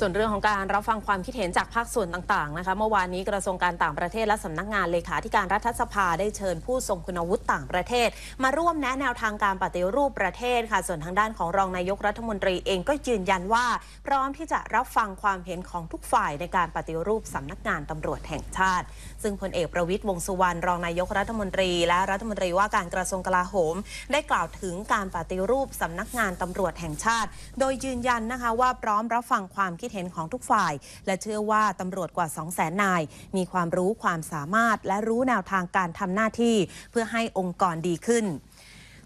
ส่วนเรื่องของการรับฟังความคิดเห็นจากภาคส่วนต่างๆนะคะ เมื่อวานนี้กระทรวงการต่างประเทศและสำนักงานเลขาธิการรัฐสภาได้เชิญผู้ทรงคุณวุฒิต่างประเทศ มาร่วมแนะแนวทางการปฏิรูปประเทศค่ะ ส่วนทางด้านของรองนายกรัฐมนตรีเองก็ยืนยันว่า พร้อมที่จะรับฟังความเห็นของทุกฝ่ายในการปฏิรูปสำนักงานตำรวจแห่งชาติ ซึ่งพลเอกประวิตยวงสุวรรณรองนายกรัฐมนตรี และรัฐมนตรีว่าการกระทรวงกลาโหม ได้กล่าวถึงการปฏิรูปสำนักงานตำรวจแห่งชาติ โดยยืนยันนะคะว่าพร้อมรับฟังความคิดเห็นของทุกฝ่าย และเชื่อว่าตำรวจกว่า 2 0 0แสนนาย มีความรู้ความสามารถและรู้แนวทางการทำหน้าที่ เพื่อให้องค์กรดีขึ้น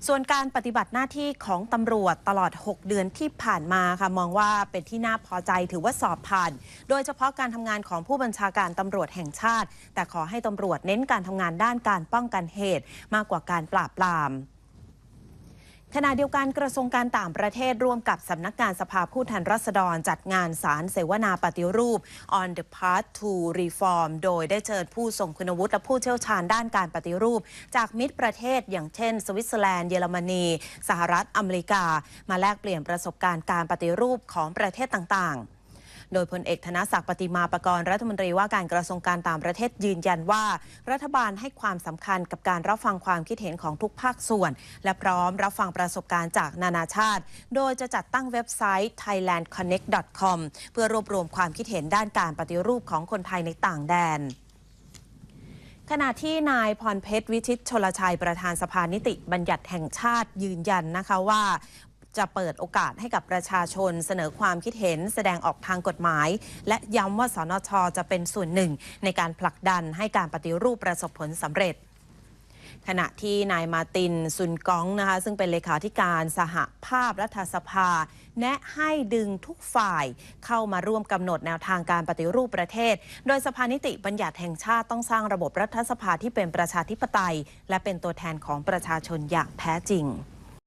ส่วนการปฏิบัติหน้าที่ของตำรวจตลอด 6 เดือนที่ผ่านมาค่ะมองว่าเป็นที่น่าพอใจถือว่าสอบผ่าน โดยเฉพาะการทำงานของผู้บัญชาการตำรวจแห่งชาติ แต่ขอให้ตำรวจเน้นการทำงานด้านการป้องกันเหตุ มากกว่าการปราบปราม ขณะเดียวกันกระทรวงการต่างประเทศร่วมกับสำนักงานสภาผู้แทนราษฎรจัดงานสารเสวนาปฏิรูป on the path to reform โดยได้เชิญผู้ทรงคุณวุฒิและผู้เชี่ยวชาญด้านการปฏิรูป จากมิตรประเทศอย่างเช่น สวิตเซอร์แลนด์ เยอรมนี สหรัฐอเมริกา มาแลกเปลี่ยนประสบการณ์การปฏิรูปของประเทศต่างๆ โดยพลเอกธนศักดิ์ปฏิมาประกรณ์รัฐมนตรีว่าการกระทรวงการต่างประเทศยืนยันว่า รัฐบาลให้ความสำคัญกับการรับฟังความคิดเห็นของทุกภาคส่วน และพร้อมรับฟังประสบการณ์จากนานาชาติ โดยจะจัดตั้งเว็บไซต์ thailandconnect.com เพื่อรวบรวมความคิดเห็นด้านการปฏิรูปของคนไทยในต่างแดนขณะที่นายพรเพชรวิชิตชลชัยประธานสภานิติบัญญัติแห่งชาติยืนยันนะคะว่า จะเปิดโอกาสให้กับประชาชนเสนอความคิดเห็นแสดงออกทางกฎหมาย และย้ำว่าสนชจะเป็นส่วนหนึ่ง ในการผลักดันให้การปฏิรูปประสบผลสำเร็จขณะที่นายมาตินซุนกองนะคะซึ่งเป็นเลขาธิการสหภาพรัฐสภา แนะให้ดึงทุกฝ่ายเข้ามาร่วมกำหนดแนวทางการปฏิรูปประเทศ โดยสภานิติบัญญัติแห่งชาติต้องสร้างระบบรัฐสภาที่เป็นประชาธิปไตย และเป็นตัวแทนของประชาชนอย่างแท้จริง